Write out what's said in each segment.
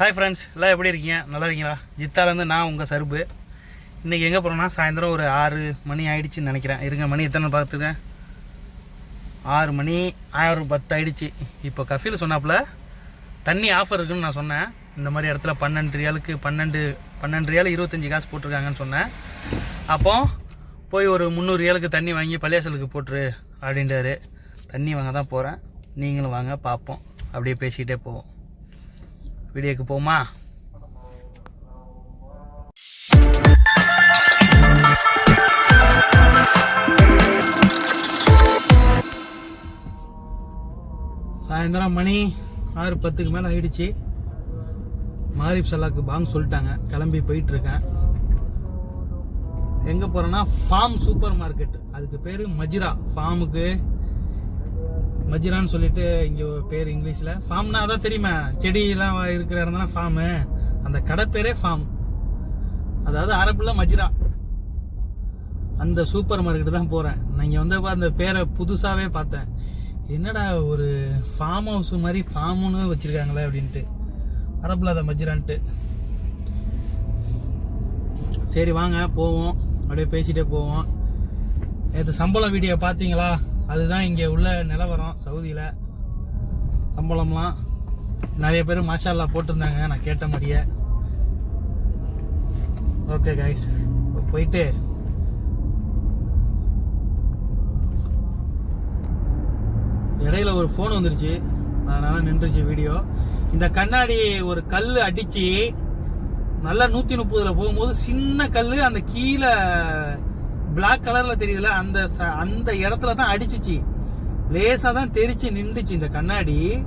Hi friends எல்லாம் எப்படி இருக்கீங்க? நல்லா இருக்கீங்களா? ஜித்தாலேருந்து நான் உங்கள் சருப்பு. இன்றைக்கி எங்கே போகிறோன்னா சாயந்தரம் ஒரு ஆறு மணி ஆயிடுச்சுன்னு நினைக்கிறேன். இருங்க மணி எத்தனை பார்த்துருக்கேன் ஆறு மணி ஆயிரம் பத்து ஆயிடுச்சு. இப்போ கஃபில் சொன்னாப்புல தண்ணி ஆஃபர் இருக்குன்னு நான் சொன்னேன். இந்த மாதிரி இடத்துல பன்னெண்டு ரியாலுக்கு பன்னெண்டு பன்னெண்டு ரியால் இருபத்தஞ்சி காசு போட்டிருக்காங்கன்னு சொன்னேன். அப்போ போய் ஒரு முந்நூறு ரியாலுக்கு தண்ணி வாங்கி பள்ளியாசலுக்கு போட்டுரு அப்படின்றாரு. தண்ணி வாங்க தான் போகிறேன் நீங்களும் வாங்க பார்ப்போம். அப்படியே பேசிக்கிட்டே போவோம். வீடியோக்கு போமா? சாயந்தரம் மணி ஆறு பத்துக்கு மேலே ஆயிடுச்சு. மாரிப் சல்லாக்கு பாங் சொல்லிட்டாங்க. கிளம்பி போயிட்டு இருக்கேன் எங்கே போகிறேன்னா ஃபார்ம் சூப்பர் மார்க்கெட் அதுக்கு பேர் மஜிரா. ஃபார்முக்கு மஜ்ரான்னு சொல்லிட்டு இங்கே பேர் இங்கிலீஷில். ஃபார்ம்னா அதான் தெரியுமா செடியெல்லாம் இருக்கிற இடம் தானே ஃபார்மு அந்த கடை பேரே ஃபார்ம் அதாவது அரபுல மஜ்ரா. அந்த சூப்பர் மார்க்கெட்டு தான் போகிறேன் நான் இங்கே வந்தப்ப அந்த பேரை புதுசாகவே பார்த்தேன். என்னடா ஒரு ஃபார்ம் ஹவுஸ் மாதிரி ஃபார்முன்னு வச்சுருக்காங்களே அப்படின்ட்டு. அரபுல அதை மஜ்ரான்ட்டு. சரி வாங்க போவோம். அப்படியே பேசிகிட்டே போவோம். நேற்று சம்பளம் வீடியோ பார்த்தீங்களா? அதுதான் இங்கே உள்ள நிலவரம் சவுதியில். சம்பளம்லாம் நிறைய பேர் மாஷால்லா போட்டிருந்தாங்க நான் கேட்ட மாதிரியே. ஓகே கைஸ் போயிட்டு இடையில ஒரு ஃபோன் வந்துருச்சு. அதனால நின்றுச்சு வீடியோ இந்த கண்ணாடி ஒரு கல் அடிச்சு நல்லா நூத்தி முப்பதுல போகும்போது சின்ன கல் அந்த கீழே பிளாக் கலர்ல தெரியுதுல அந்த ச- அந்த இடத்துல தான் அடிச்சிச்சு. லேசா தான் தெரிச்சு நின்றுச்சு இந்த கண்ணாடி.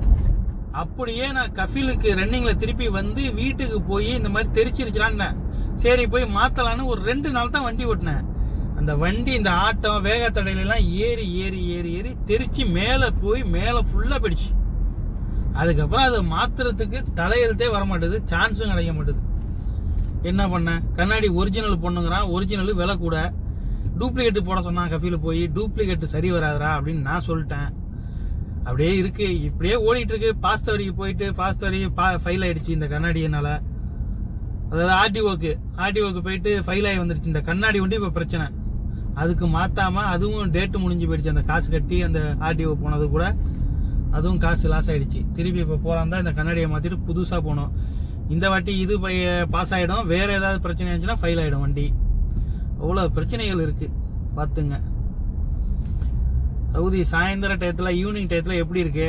அப்படியே நான் கஃபிலுக்கு ரன்னிங்ல திருப்பி வந்து வீட்டுக்கு போய் இந்த மாதிரி தெரிச்சிருச்சான்னு சரி போய் மாத்தலான்னு ஒரு ரெண்டு நாள் தான் வண்டி ஓட்டினேன். அந்த வண்டி இந்த ஆட்டம் வேகத்தடையில ஏறி ஏறி ஏறி ஏறி தெரிச்சு மேலே போய் மேலே ஃபுல்லாக போயிடுச்சு. அதுக்கப்புறம் அதை மாத்துறதுக்கு தலையெழுத்தே வர மாட்டேது சான்ஸும் கிடைக்க மாட்டேது. என்ன பண்ணேன்? கண்ணாடி ஒரிஜினல் பொண்ணுங்கிறான் ஒரிஜினல் விலை கூட. டூப்ளிகேட் போட சொன்னான் கஃபியில் போய் டூப்ளிகேட் சரி வராதுடா அப்படின்னு நான் சொல்லிட்டேன். அப்படியே இருக்கு. இப்படியே ஓடிட்டு இருக்கு. பாஸ்த வரைக்கும் போயிட்டு பாஸ்த வரைக்கும் ஃபைல் ஆயிடுச்சு இந்த கண்ணாடியினால. அதாவது ஆர்டிஓக்கு ஆர்டிஓக்கு போயிட்டு ஃபைல் ஆகி வந்துருச்சு. இந்த கண்ணாடி வண்டி இப்போ பிரச்சனை. அதுக்கு மாற்றாமல் அதுவும் டேட்டு முடிஞ்சு போயிடுச்சு. அந்த காசு கட்டி அந்த ஆர்டிஓ போனது கூட அதுவும் காசு லாஸ் ஆயிடுச்சு. திருப்பி இப்போ போகிறாந்தா இந்த கண்ணாடியை மாற்றிட்டு புதுசாக போனோம். இந்த வாட்டி இது பாஸ் ஆகிடும் வேறு ஏதாவது பிரச்சனை இருந்துச்சுன்னா ஃபைல் ஆகிடும் வண்டி. அவ்வளோ பிரச்சனைகள் இருக்குது பார்த்துங்க. சவுதி சாயந்தர டயத்தில் ஈவினிங் டயத்தில் எப்படி இருக்கு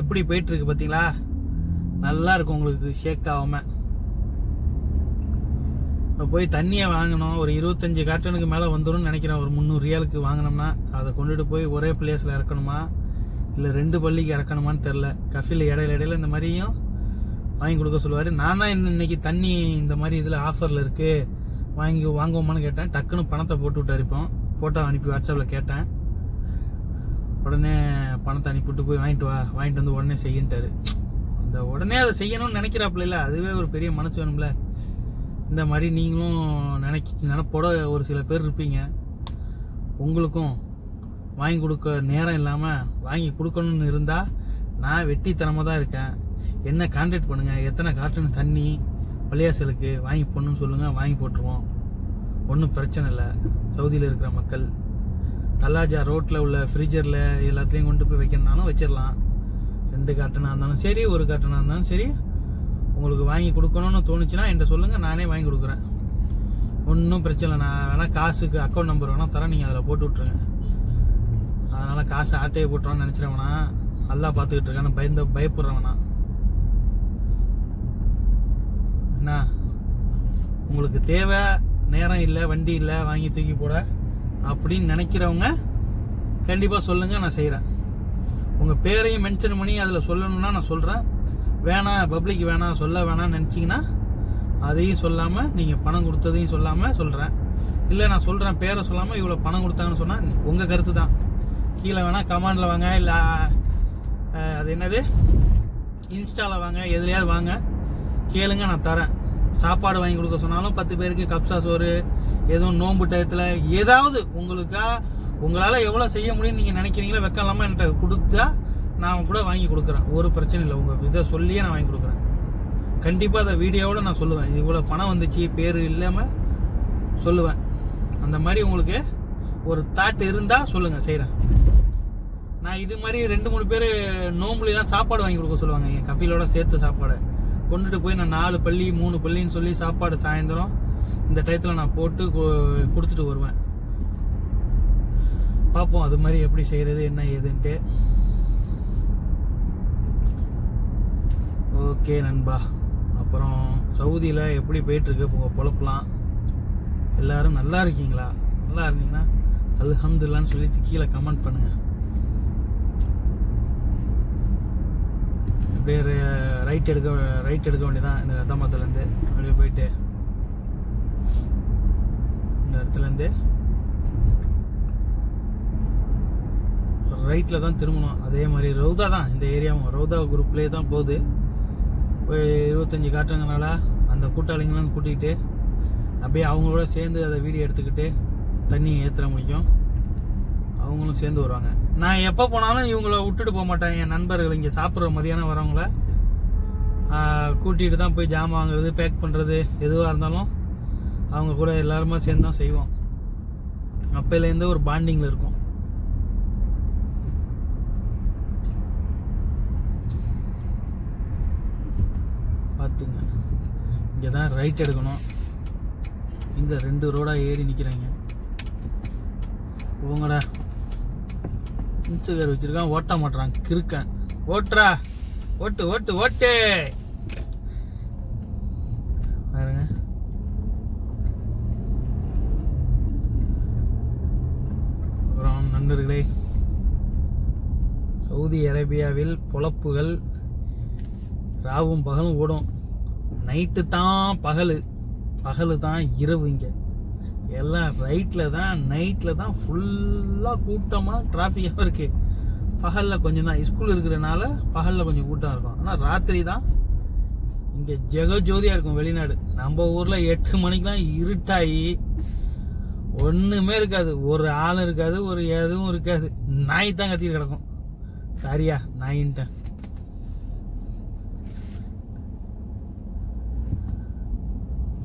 எப்படி போயிட்டுருக்கு பார்த்தீங்களா? நல்லா இருக்கும் உங்களுக்கு ஷேக் ஆகாம. இப்போ போய் தண்ணியை வாங்கினோம் ஒரு இருபத்தஞ்சி கார்ட்டனுக்கு மேலே வந்துடும் நினைக்கிறேன். ஒரு முந்நூறு ரியாலுக்கு வாங்கினோம்னா அதை கொண்டுட்டு போய் ஒரே பிளேஸில் இறக்கணுமா? இல்லை ரெண்டு பள்ளிக்கு இறக்கணுமான்னு தெரில கஃபில் இடையில இடையில இந்த மாதிரியும் வாங்கி கொடுக்க சொல்லுவார். நான் தான் இன்னைக்கு தண்ணி இந்த மாதிரி இதில் ஆஃபரில் இருக்குது வாங்கி வாங்குவோமான்னு கேட்டேன். டக்குன்னு பணத்தை போட்டு விட்டார் இப்போ. ஃபோட்டோ அனுப்பி வாட்ஸ்அப்பில் கேட்டேன். உடனே பணத்தை அனுப்பிவிட்டு போய் வாங்கிட்டு வா வாங்கிட்டு வந்து உடனே செய்யின்ட்டாரு. அந்த உடனே அதை செய்யணும்னு நினைக்கிறாப்புல இல்லை அதுவே ஒரு பெரிய மனசு வேணும்ல. இந்த மாதிரி நீங்களும் நினைக்க நினப்போட ஒரு சில பேர் இருப்பீங்க. உங்களுக்கும் வாங்கி கொடுக்க நேரம் இல்லாமல் வாங்கி கொடுக்கணும்னு இருந்தால் நான் வெட்டித்தனமாக தான் இருக்கேன். என்ன கான்டாக்ட் பண்ணுங்கள் எத்தனை கார்டன் தண்ணி பள்ளியாசலுக்கு வாங்கி போடணும்னு சொல்லுங்கள் வாங்கி போட்டுருவோம். ஒன்றும் பிரச்சனை இல்லை. சவுதியில் இருக்கிற மக்கள். தல்லாஜா ரோட்டில் உள்ள ஃப்ரிட்ஜரில் எல்லாத்துலேயும் கொண்டு போய் வைக்கணுனாலும் வச்சிடலாம். ரெண்டு கார்ட்டனாக இருந்தாலும் சரி ஒரு கார்ட்டனாக இருந்தாலும் சரி. உங்களுக்கு வாங்கி கொடுக்கணும்னு தோணுச்சுன்னா என்கிட்ட சொல்லுங்கள் நானே வாங்கி கொடுக்குறேன். ஒன்றும் பிரச்சனை இல்லை. நான் வேணால் காசுக்கு அக்கௌண்ட் நம்பர் வேணால் தரேன் நீங்கள் அதில் போட்டு விட்ருங்க அதனால் காசு ஆட்டையை போட்டுறோன்னு நினச்சிடவேணா நல்லா பார்த்துக்கிட்டு இருக்கான்னு பயந்த பயப்படுறவனா. என்ன? உங்களுக்கு தேவை நேரம் இல்லை வண்டி இல்லை வாங்கி தூக்கி போட அப்படின்னு நினைக்கிறவங்க கண்டிப்பாக சொல்லுங்கள் நான் செய்கிறேன் உங்கள் பேரையும் மென்ஷன் பண்ணி அதில் சொல்லணும்னா நான் சொல்கிறேன் வேணாம் பப்ளிக் வேணாம் சொல்ல வேணாம்னு நினச்சிங்கன்னா அதையும் சொல்லாமல் நீங்கள் பணம் கொடுத்ததையும் சொல்லாமல் சொல்கிறேன் இல்லை நான் சொல்கிறேன் பேரை சொல்லாமல் இவ்வளோ பணம் கொடுத்தாங்கன்னு சொன்னால் உங்கள் கருத்து தான் கீழே வேணால் கமாண்டில் வாங்க இல்லை அது என்னது? இன்ஸ்டாவில் வாங்க எதுலையாவது வாங்க. கேளுங்க நான் தரேன். சாப்பாடு வாங்கி கொடுக்க சொன்னாலும் பத்து பேருக்கு கப்சா சோறு எதுவும் நோன்பு டயத்தில் ஏதாவது உங்களுக்கா உங்களால் எவ்வளோ செய்ய முடியும்னு நீங்கள் நினைக்கிறீங்களோ வெக்கம் இல்லாமல் என்கிட்ட கொடுத்தா நான் கூட வாங்கி கொடுக்குறேன். ஒரு பிரச்சனை இல்லை. உங்கள் இதை சொல்லியே நான் வாங்கி கொடுக்குறேன். கண்டிப்பாக அதை வீடியோவோட நான் சொல்லுவேன். இவ்வளோ பணம் வந்துச்சு பேர் இல்லாமல் சொல்லுவேன். அந்த மாதிரி உங்களுக்கு ஒரு தாட் இருந்தால் சொல்லுங்கள் செய்கிறேன் நான் இது மாதிரி ரெண்டு மூணு பேர் நோம்புலாம் சாப்பாடு வாங்கி கொடுக்க சொல்லுவாங்க. என் கஃபிலோட சேர்த்து சாப்பாடு. கொண்டுட்டு போய் நான் நாலு பள்ளி மூணு பள்ளின்னு சொல்லி சாப்பாடு சாயந்தரம் இந்த டயத்தில் நான் போட்டு கு- கொடுத்துட்டு வருவேன். பார்ப்போம் அது மாதிரி எப்படி செய்கிறது என்ன ஏதுன்ட்டு. ஓகே நண்பா. அப்புறம் சவுதியில் எப்படி போயிட்டுருக்கு? உங்கள் பொழப்பலாம். எல்லோரும் நல்லா இருக்கீங்களா? நல்லா இருந்தீங்கன்னா அல்ஹம்துல்லான்னு சொல்லிட்டு கீழே கமெண்ட் பண்ணுங்கள் அப்படியே ரைட் எடுக்க ரைட் எடுக்க வேண்டியதான் இந்த கத்தமத்துலேருந்து அப்படியே போயிட்டு இந்த இடத்துலேருந்து ரைட்டில் தான் திரும்பணும். அதே மாதிரி ரவுதா தான். இந்த ஏரியாவும் ரவுதா குரூப்லேயே தான் போகுது. போய் இருபத்தஞ்சி காட்டுறதுனால அந்த கூட்டாளிங்களாம் கூட்டிகிட்டு அப்படியே அவங்களோட சேர்ந்து அதை வீடியோ எடுத்துக்கிட்டு தண்ணி ஏற்றுற முடியும். அவங்களும் சேர்ந்து வருவாங்க. நான் எப்போ போனாலும் இவங்கள விட்டுட்டு போக மாட்டேன். என் நண்பர்கள் இங்கே சாப்பிட்ற மதியானம் வரவங்கள. கூட்டிகிட்டு தான் போய் ஜாமான் வாங்குறது பேக் பண்ணுறது எதுவாக இருந்தாலும் அவங்க கூட எல்லாருமே சேர்ந்து தான் செய்வோம். அப்போலேருந்து ஒரு பாண்டிங்கில் இருக்கும். பார்த்துங்க இங்கே தான் ரைட் எடுக்கணும். இங்கே ரெண்டு ரோடாக ஏறி நிற்கிறாங்க போங்கடா. இன்ஸ்டகிராம் வச்சிருக்கான் ஓட்ட மாட்டுறான் கிறுக்கன். ஓட்டுறா. ஓட்டு ஓட்டு ஓட்டு. பாருங்க. அப்புறம் நண்பர்களே சவுதி அரேபியாவில் பொழப்புகள் ராவும் பகலும் ஓடும். நைட்டு தான் பகல். பகல் தான் இரவு இங்கே. எல்லாம் ரைட்டில் தான் நைட்டில் தான் ஃபுல்லாக கூட்டமாக டிராஃபிக்காக இருக்குது பகலில் கொஞ்சம் தான் ஸ்கூல் இருக்கிறனால பகலில் கொஞ்சம் கூட்டம் இருக்கும். ஆனால் ராத்திரி தான் இங்கே ஜெகஜோதியாக இருக்கும் வெளிநாடு. நம்ம ஊரில் எட்டு மணிக்கெலாம் இருட்டாகி ஒன்றுமே இருக்காது. ஒரு ஆளும் இருக்காது ஒரு எதுவும் இருக்காது. நாய் தான் கத்திட்டு கிடக்கும். சரியா நாயின்ட்டேன்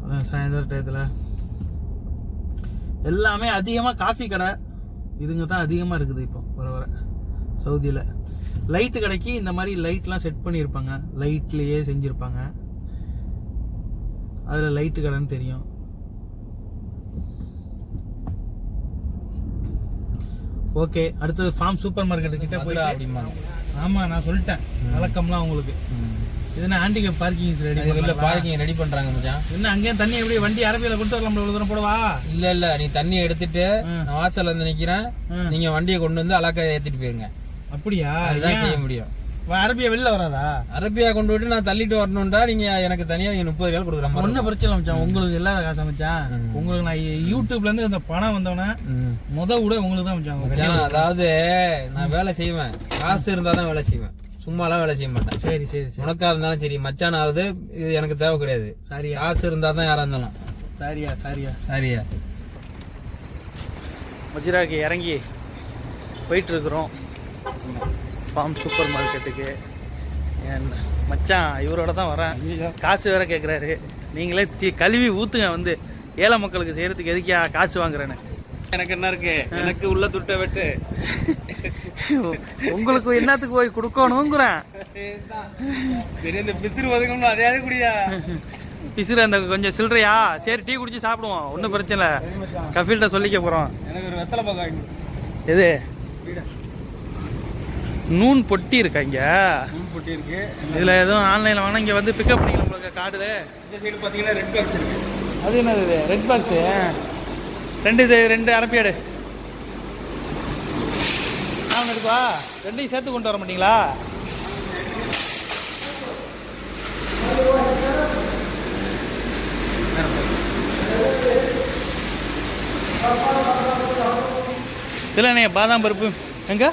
அதான் சாயந்தர டயத்தில். எல்லாமே அதிகமாக காஃபி கடை. இதுங்க தான் அதிகமாக இருக்குது இப்போ வர வர. சவுதியில். லைட்டு கடைக்கு இந்த மாதிரி லைட்லாம் செட் பண்ணியிருப்பாங்க. லைட்லேயே செஞ்சுருப்பாங்க. அதில் லைட்டு கடைன்னு தெரியும். ஓகே அடுத்தது ஃபார்ம் சூப்பர் மார்க்கெட் கிட்ட போய் அப்படிம்பாங்க. ஆமா நான் சொல்லிட்டேன். வழக்கம்லாம் உங்களுக்கு. என்ன ஹேண்டிகேப் பார்க்கிங் ரெடி இல்ல பார்க்கிங் ரெடி பண்றாங்க மச்சான். என்ன அங்கேயே தண்ணி எப்படி வண்டி அரபியில கொண்டு வரலாம் இவ்வளவு தூரம் போடவா? இல்ல இல்ல நீ தண்ணி எடுத்துட்டு. நான் வாசல்ல வந்து நிக்கிறேன். நீங்க வண்டியை கொண்டு வந்து அலக்கா ஏத்திட்டு போயிருங்க. அப்படியா? அதுதான் செய்ய? முடியும். வ- அரபியா வெளில வராதா? அரபியா கொண்டு விட்டு நான் தள்ளிட்டு வரணும்டா. நீங்க எனக்கு தனியா நீங்க முப்பது ரூபாய் கொடுக்குற ஒன்றும் பிரச்சனை மச்சான். உங்களுக்கு இல்லாத காசு மச்சான். உங்களுக்கு நான் யூடியூப்ல இருந்து இந்த பணம் வந்தோடனே. முத விட உங்களுக்கு தான் மச்சான். மச்சான், அதாவது நான் வேலை செய்வேன். காசு இருந்தா தான் வேலை செய்வேன். சும்மாலாம் வேலை செய்ய மாட்டேன். சரி சரி உனக்கா இருந்தாலும் சரி மச்சானாவது இது எனக்கு தேவை கிடையாது. சரியா? காசு இருந்தா தான் யாரா இருந்தாலும். சரியா சரியா. சரியா. மஜிராக்கு இறங்கி போயிட்டு இருக்கிறோம் ஃபார்ம் சூப்பர் மார்க்கெட்டுக்கு. என் மச்சான் இவரோட தான் வரேன். காசு வேற கேட்குறாரு நீங்களே தீ கழுவி ஊத்துங்க வந்து. ஏழை மக்களுக்கு செய்யறதுக்கு எதுக்கியா காசு வாங்குறேன்னு. எனக்கு என்ன இருக்கு? எனக்கு உள்ள துட்ட வெட்டு. உங்களுக்கு என்னத்துக்கு போய் கொடுக்கணுங்கிறேன் சரி இந்த பிசிறு ஒதுக்கணும் அதே குடியா? பிசுறு அந்த கொஞ்சம் சில்லறையா? சரி டீ குடிச்சு சாப்பிடுவோம். ஒன்றும் பிரச்சனை கஃபீல்கிட்ட சொல்லிக்க போகிறோம் எனக்கு ஒரு வெத்தலை பக்கம் எது? நூன் பொட்டி இருக்கா இங்கே? நூல் பொட்டி இருக்கு. இதில் எதுவும் ஆன்லைனில் வாங்கினா இங்கே வந்து பிக்கப் பண்ணிக்கலாம் உங்களுக்கு கார்டு இந்த சைடு பாத்தீங்கன்னா ரெட் பாக்ஸ் இருக்கு. அது என்னது ரெட் பாக்ஸு ரெண்டு இது ரெண்டு அரப்பியாடு நான் இருக்கா ரெண்டையும் சேர்த்து கொண்டு வர மாட்டீங்களா? இல்லைண்ணே பாதாம் பருப்பு? எங்க?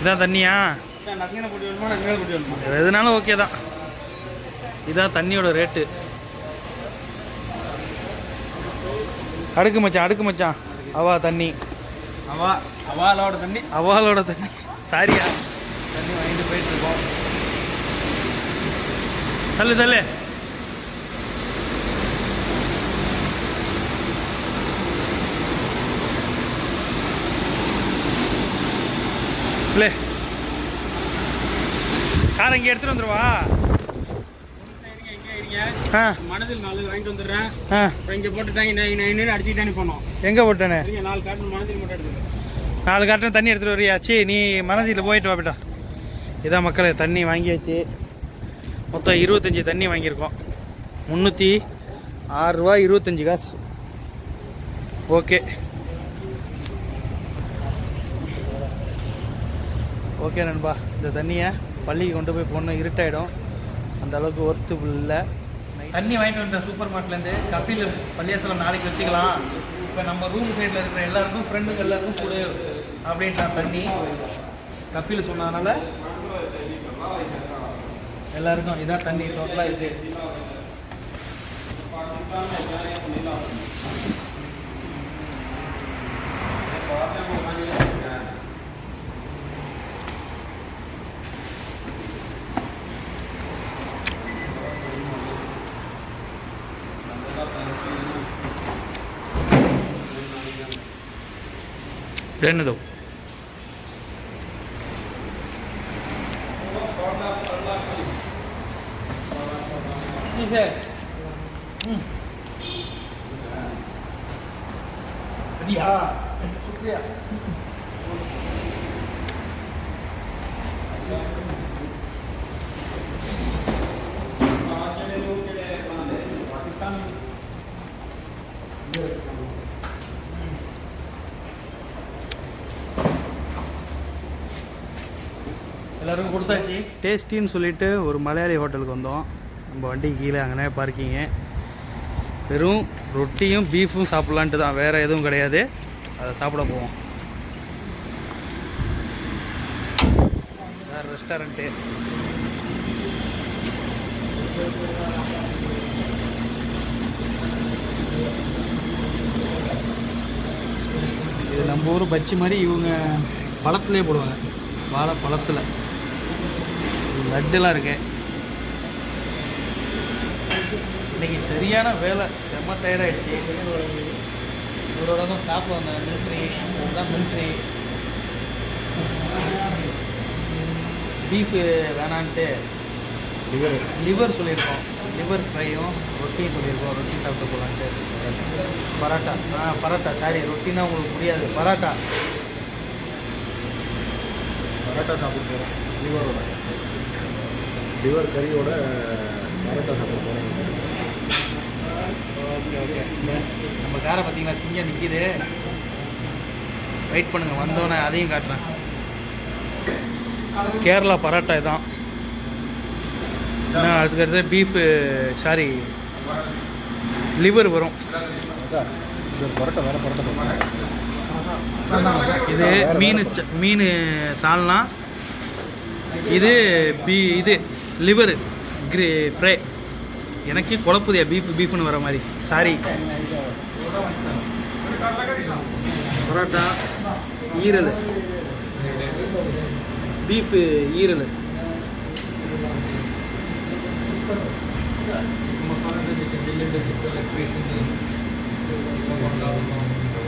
இதான் தண்ணியா? எதுனாலும் ஓகே தான். இதான் தண்ணியோட ரேட்டு அடுக்கு மச்சான் அடுக்கு மச்சான். அவா தண்ணி. அவா அவாலோட தண்ணி. அவாலோட தண்ணி. சாரியா. தண்ணி வாங்கிட்டு போயிட்டு இருக்கோம் தள்ளு தள்ளு. இல்லை காரை இங்கே எடுத்துகிட்டு வந்துருவா. ஆ மனதில் நாலு வாங்கிட்டு வந்துடுறேன். இங்கே போட்டுட்டாங்க அடிச்சுக்கிட்டே போனோம். எங்கே போட்டேனே? சரிங்க நாலு காட்டு மனதில் மட்டும் எடுத்துக்கிறேன் நாலு காட்டன் தண்ணி எடுத்துகிட்டு வரியா? நீ மனதில் போயிட்டு வாப்பிட்டா இதான் மக்களே தண்ணி வாங்கியாச்சு. மொத்தம் இருபத்தஞ்சி தண்ணி வாங்கியிருக்கோம். முந்நூற்றி ஆறுரூவா இருபத்தஞ்சி காசு. ஓகே. ஓகே நண்பா. இந்த தண்ணியை பள்ளிக்கு கொண்டு போய் போடணும் இருட்டாயிடும். அந்த அளவுக்கு ஒர்த்து இல்லை. தண்ணி வாங்கிட்டு வந்துட்டேன் சூப்பர் மார்ட்லேருந்து கஃபில் பள்ளியாசலம் நாளைக்கு வச்சுக்கலாம். இப்போ நம்ம ரூம் சைடில் இருக்கிற எல்லாருக்கும் ஃப்ரெண்டுங்க எல்லாருக்கும் கொடு அப்படின்ட்டான் தண்ணி. கஃபில் சொன்னதுனால எல்லாருக்கும் இதான் தண்ணி டோட்டலாக இருக்குது பாகிஸ்தான் টেনে দেবো শুক্রিয়া எல்லாருக்கும் கொடுத்தாச்சு. டேஸ்டின்னு சொல்லிட்டு ஒரு மலையாளி ஹோட்டலுக்கு வந்தோம். நம்ம வண்டி கீழே அங்கேனே பார்க்கிங்க வெறும் ரொட்டியும் பீஃபும் சாப்பிட்லான்ட்டு தான். வேறு எதுவும் கிடையாது. அதை சாப்பிட போவோம். ரெஸ்டாரண்ட்டு இது நம்ம ஊர் பச்சி மாதிரி இவங்க பழத்துலேயே போடுவாங்க. வாழை பழத்தில். லட்டுலாம் இருக்கு. இன்னைக்கு சரியான வேலை. செம்ம டயர்டாயிடுச்சு இவரோட தான் சாப்பிட வந்தேன் மிலிட்ரி இதுதான் மிலிட்ரி பீஃபு வேணான்ட்டு லிவர் லிவர் சொல்லியிருக்கோம். லிவர் ஃப்ரையும் ரொட்டியும் சொல்லியிருக்கோம். ரொட்டி சாப்பிட்டு போகலான்ட்டு பரோட்டா. ஆ பரோட்டா. சாரி ரொட்டினா உங்களுக்கு புரியாது. பரோட்டா. பரோட்டா சாப்பிட போகிறோம் லிவரோட லிவர் கறியோட பரோட்டா சாப்பிட போகிறோம் ஓகே ஓகே. நம்ம காரை பார்த்தீங்களா? சிங்கம் நிற்கிது வெயிட் பண்ணுங்க வந்தோடனே அதையும் காட்டுறேன். கேரளா பரோட்டா இதான். இன்னும் அதுக்கடுத்து பீஃபு சாரி லிவர் வரும். பரோட்டா வேறு பரோட்டா இது மீன் மீன் சால்னா. இது பீ இது லிவர் கிரே ஃப்ரை. எனக்கே குழப்புதியா பீஃப் பீஃப்னு வர மாதிரி. சாரி. பரோட்டா ஈரல். பீஃபு ஈரல்.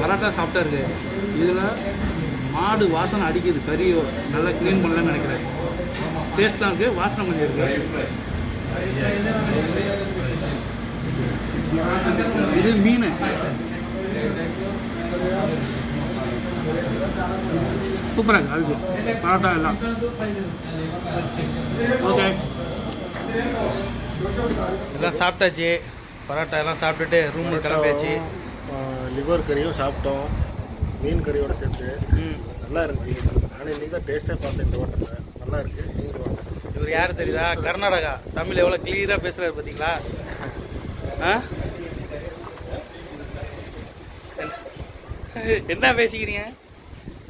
பரோட்டா சாப்பிட்டா இருக்கு. இதில் மாடு வாசனை அடிக்குது கறி நல்லா க்ளீன் பண்ணலன்னு நினைக்கிறேன். டேஸ்ட்லாம் இருக்குது வாசனை கொஞ்சம் இருக்கு. இது மீன். சூப்பராக இருக்கு அழுது பரோட்டா எல்லாம். ஓகே எல்லாம் சாப்பிட்டாச்சு. பரோட்டா எல்லாம் சாப்பிட்டுட்டு ரூமுக்கு கிளம்பியாச்சு. லிவர் கறியும் சாப்பிட்டோம். மீன் கறியோட சேர்த்து ம். நல்லா இருந்துச்சு. ஆனால் இன்றைக்கி தான் டேஸ்ட்டே பார்த்தேன் இந்த ஹோட்டலில் நல்லா இருக்குது நீங்கள் வாங்க. இவர் யார் தெரியுதா? கர்நாடகா. தமிழ் எவ்வளோ கிளியராக பேசுகிறாரு பார்த்தீங்களா ஆ? என்ன பேசிக்கிறீங்க?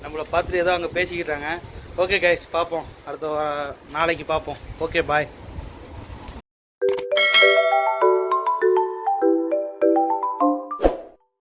நம்மளை பார்த்துட்டு ஏதோ அங்கே பேசிக்கிட்டாங்க. ஓகே கைஸ் பார்ப்போம். அடுத்த நாளைக்கு பார்ப்போம். Okay bye